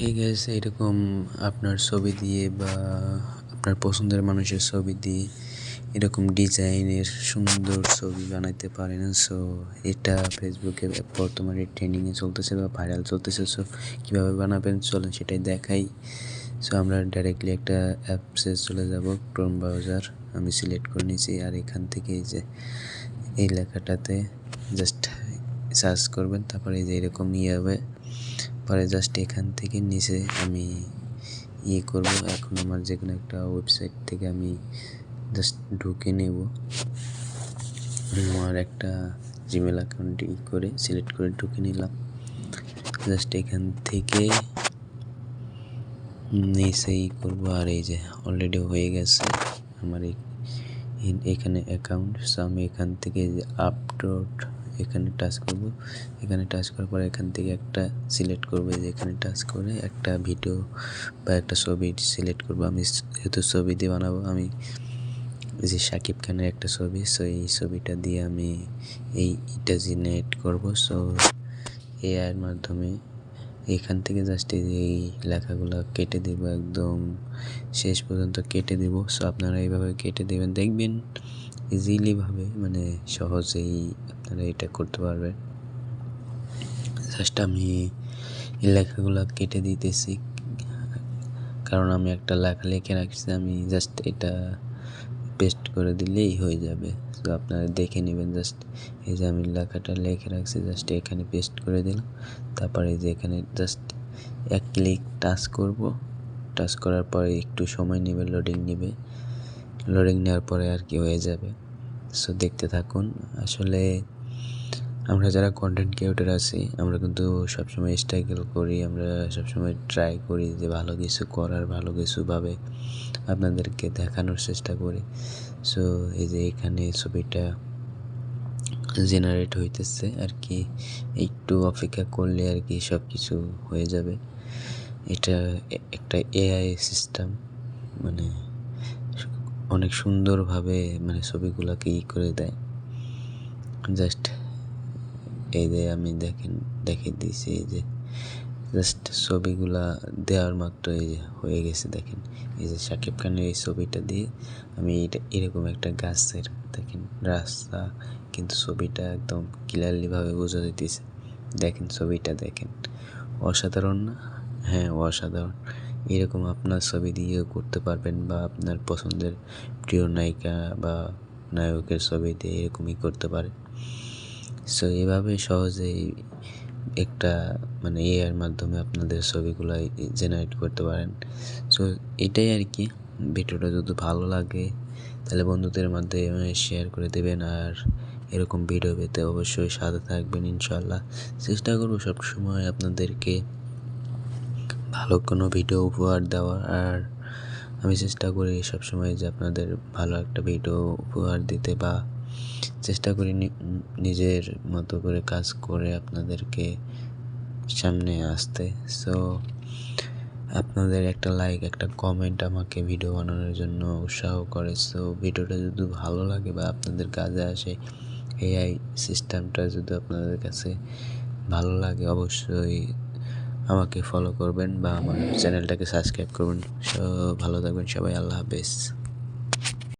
হে gas এরকম আপনার ছবি দিয়ে বা আপনার পছন্দের মানুষের ছবি দিয়ে এরকম ডিজাইনের সুন্দর ছবি বানাইতে পারেন। সো এটা ফেসবুকে বর্তমানে ট্রেন্ডিংয়ে চলতেছে বা ভাইরাল চলতেছে। সো কীভাবে বানাবেন? চলেন সেটাই দেখাই। সো আমরা ডাইরেক্টলি একটা অ্যাপসে চলে যাব ক্রোম ব্রাউজার আমি সিলেক্ট করে নিয়েছি আর এখান থেকে এই যে এই লেখাটাতে জাস্ট সার্চ করবেন। তারপরে এই যে এরকম ইয়ে হবে। পরে জাস্ট এখান থেকে নিচে আমি ইয়ে করব। এখন আমার যে কোনো একটা ওয়েবসাইট থেকে আমি জাস্ট ঢুকে নেব। আমার একটা জিমেল অ্যাকাউন্ট ই করে সিলেক্ট করে ঢুকে নিলাম। জাস্ট এখান থেকে নিচেই করব। আর এই যে অলরেডি হয়ে গেছে আমার এখানে অ্যাকাউন্ট আমি এখান থেকে আপলোড এখানে টাচ করব। এখানে টাচ করার পর এখান থেকে একটা সিলেক্ট করব যে এখানে টাচ করে একটা ভিডিও বা একটা ছবি সিলেক্ট করব। আমি যেহেতু ছবি দিয়ে বানাবো, আমি যে সাকিব খানের একটা ছবি সো এই ছবিটা দিয়ে আমি এই ইটা জেনারেট করব। সো এআইয়ের মাধ্যমে এখান থেকে জাস্ট এই লেখাগুলো কেটে দেব, একদম শেষ পর্যন্ত কেটে দেব। সো আপনারা এইভাবে কেটে দেবেন, দেখবেন ইজিলিভাবে মানে সহজেই আপনারা এটা করতে পারবেন। জাস্ট আমি এই লেখাগুলো কেটে দিতেছি। কারণ আমি একটা লেখা লিখে রাখছি, আমি জাস্ট এটা পেস্ট করে দিলেই হয়ে যাবে। তো আপনারা দেখে নেবেন জাস্ট এই যে আমি লেখাটা লিখে রাখছি জাস্ট এখানে পেস্ট করে দিলাম। তারপরে যে এখানে জাস্ট এক ক্লিক টাচ করব। টাচ করার পরে একটু সময় নেবে লোডিং নেবে। লোডিং নেওয়ার পরে আর কি হয়ে যাবে। সো দেখতে থাকুন। আসলে আমরা যারা কন্টেন্ট ক্রিয়েটর আছি, আমরা কিন্তু সবসময় স্ট্রাগল করি, আমরা সবসময় ট্রাই করি যে ভালো কিছু করার, ভালো কিছুভাবে আপনাদেরকে দেখানোর চেষ্টা করি। সো এই যে এখানে ছবিটা জেনারেট হইতেছে আর কি, একটু অপেক্ষা করলে আর কি সব কিছু হয়ে যাবে। এটা একটা এআই সিস্টেম মানে অনেক সুন্দরভাবে মানে ছবিগুলোকে ই করে দেয়। জাস্ট এই যে আমি দেখেন, দেখে দিয়েছি এই যে, জাস্ট ছবিগুলা দেওয়ার মাত্র এই যে হয়ে গেছে দেখেন। এই যে শাকিব খানের এই ছবিটা দিয়ে আমি এটা এরকম একটা গাছের দেখেন রাস্তা, কিন্তু ছবিটা একদম ক্লিয়ারলিভাবে বোঝা যেতেছে দেখেন ছবিটা দেখেন। অসাধারণ না? হ্যাঁ অসাধারণ। এরকম আপনার ছবি দিয়েও করতে পারবেন বা আপনার পছন্দের প্রিয় নায়িকা বা নায়কের ছবি দিয়ে এরকমই করতে পারেন সো এভাবে সহজেই একটা মানে এআইয়ের মাধ্যমে আপনাদের ছবিগুলো জেনারেট করতে পারেন। সো এটাই আর কি। ভিডিওটা যদি ভালো লাগে, তাহলে বন্ধুদের মাধ্যমে শেয়ার করে দেবেন আর এরকম ভিডিও পেতে অবশ্যই সাথে থাকবেন ইনশাল্লাহ চেষ্টা করব সবসময় আপনাদেরকে ভালো কোনো ভিডিও উপহার দেওয়ার, আর আমি চেষ্টা করি সবসময় যে আপনাদের ভালো একটা ভিডিও উপহার দিতে বা চেষ্টা করি নিজের মতো করে কাজ করে আপনাদেরকে সামনে আসতে। সো আপনাদের একটা লাইক একটা কমেন্ট আমাকে ভিডিও বানানোর জন্য উৎসাহ করে। সো ভিডিওটা যদি ভালো লাগে বা আপনাদের কাজে আসে এআই সিস্টেমটা যদি আপনাদের কাছে ভালো লাগে, অবশ্যই আমাকে ফলো করবেন বা আমার চ্যানেলটাকে সাবস্ক্রাইব করবেন। ভালো থাকবেন সবাই আল্লাহ হাফেজ।